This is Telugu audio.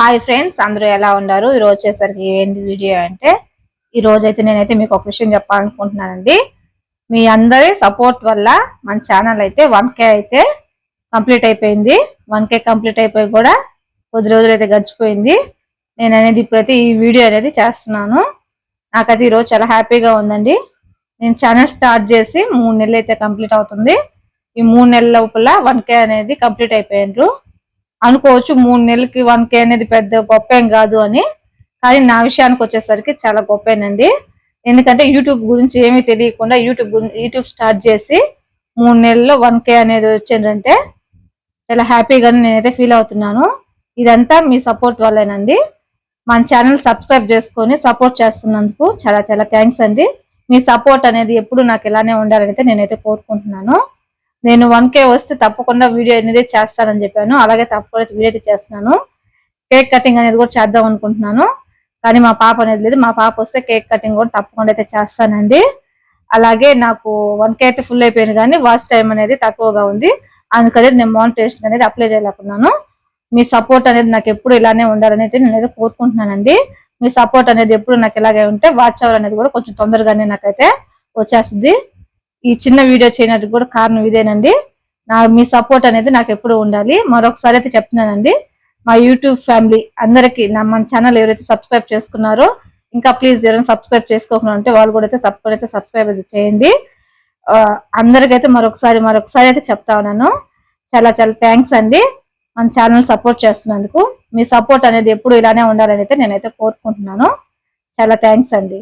హాయ్ ఫ్రెండ్స్ అందరూ ఎలా ఉన్నారు? ఈరోజు వచ్చేసరికి ఏంటి వీడియో అంటే ఈ రోజు అయితే నేనైతే మీకు ఒక విషయం చెప్పాలనుకుంటున్నానండి. మీ అందరి సపోర్ట్ వల్ల మన ఛానల్ అయితే వన్ కే అయితే కంప్లీట్ అయిపోయింది. వన్ కే కంప్లీట్ అయిపోయి కూడా కొద్ది రోజులు అయితే గడిచిపోయింది. నేను అనేది ఇప్పుడైతే ఈ వీడియో అనేది చేస్తున్నాను. నాకైతే ఈరోజు చాలా హ్యాపీగా ఉందండి. నేను ఛానల్ స్టార్ట్ చేసి మూడు నెలలు అయితే కంప్లీట్ అవుతుంది. ఈ మూడు నెలల లోపల వన్ కే అనేది కంప్లీట్ అయిపోయినారు. అనుకోవచ్చు మూడు నెలలకి వన్ కే అనేది పెద్ద గొప్పేం కాదు అని. కానీ నా విషయానికి వచ్చేసరికి చాలా గొప్పేనండి. ఎందుకంటే యూట్యూబ్ గురించి ఏమీ తెలియకుండా యూట్యూబ్ గురించి యూట్యూబ్ స్టార్ట్ చేసి మూడు నెలల్లో వన్ కే అనేది వచ్చిందంటే చాలా హ్యాపీగా నేనైతే ఫీల్ అవుతున్నాను. ఇదంతా మీ సపోర్ట్ వల్లేనండి. మన ఛానల్ సబ్స్క్రైబ్ చేసుకొని సపోర్ట్ చేస్తున్నందుకు చాలా చాలా థ్యాంక్స్ అండి. మీ సపోర్ట్ అనేది ఎప్పుడు నాకు ఇలానే ఉండాలనైతే నేనైతే కోరుకుంటున్నాను. నేను వన్ కే వస్తే తప్పకుండా వీడియో అనేది చేస్తానని చెప్పాను. అలాగే తప్పకుండా వీడియో అయితే చేస్తున్నాను. కేక్ కటింగ్ అనేది కూడా చేద్దాం అనుకుంటున్నాను. కానీ మా పాప అనేది లేదు. మా పాప వస్తే కేక్ కటింగ్ కూడా తప్పకుండా అయితే చేస్తానండి. అలాగే నాకు వన్ కే అయితే ఫుల్ అయిపోయింది కానీ వాచ్ టైం అనేది తక్కువగా ఉంది. అందుకని నేను మానిటేషన్ అనేది అప్లై చేయలేకున్నాను. మీ సపోర్ట్ అనేది నాకు ఎప్పుడు ఇలానే ఉండాలని అయితే నేనైతే కోరుకుంటున్నానండి. మీ సపోర్ట్ అనేది ఎప్పుడు నాకు ఇలాగే ఉంటే వాచ్ అవర్ అనేది కూడా కొంచెం తొందరగానే నాకైతే వచ్చేస్తుంది. ఈ చిన్న వీడియో చేయడానికి కూడా కారణం ఇదేనండి. నా మీ సపోర్ట్ అనేది నాకు ఎప్పుడు ఉండాలి. మరొకసారి అయితే చెప్తున్నానండి. మా యూట్యూబ్ ఫ్యామిలీ అందరికీ నా మన ఛానల్ ఎవరైతే సబ్స్క్రైబ్ చేసుకున్నారో ఇంకా ప్లీజ్ ఎవరైనా సబ్స్క్రైబ్ చేసుకోకుండా ఉంటే వాళ్ళు కూడా అయితే తప్పకుండా అయితే సబ్స్క్రైబ్ అయితే చేయండి. అందరికైతే మరొకసారి మరొకసారి అయితే చెప్తా ఉన్నాను. చాలా చాలా థ్యాంక్స్ అండి. మన ఛానల్ సపోర్ట్ చేస్తున్నందుకు. మీ సపోర్ట్ అనేది ఎప్పుడు ఇలానే ఉండాలని అయితే నేనైతే కోరుకుంటున్నాను. చాలా థ్యాంక్స్ అండి.